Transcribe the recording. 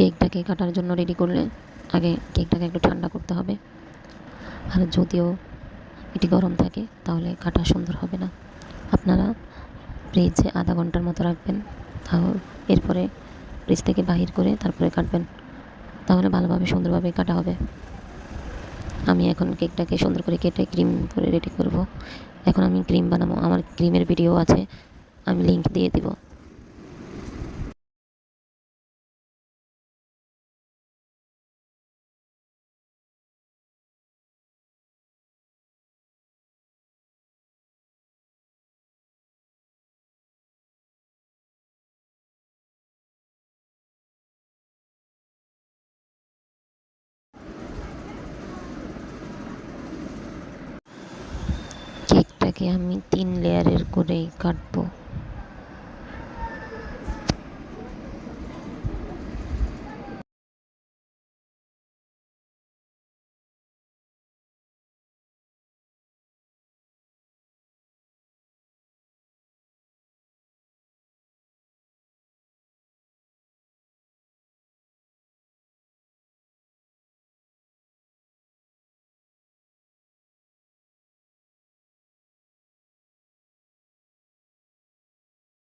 কেকটাকে কাটার জন্য রেডি করলে আগে কেকটাকে একটু ঠান্ডা করতে হবে। আর যদিও এটি গরম থাকে, তাহলে কাটা সুন্দর হবে না। আপনারা ফ্রিজে আধা ঘণ্টার মতো রাখবেন, তাও এরপরে ফ্রিজ থেকে বাহির করে তারপরে কাটবেন, তাহলে ভালোভাবে সুন্দরভাবে কাটা হবে। আমি এখন কেকটাকে সুন্দর করে কেটে ক্রিম করে রেডি করব। এখন আমি ক্রিম বানাবো, আমার ক্রিমের ভিডিও আছে, আমি লিংক দিয়ে দিব। আমি তিন লেয়ারের করেই কাটবো।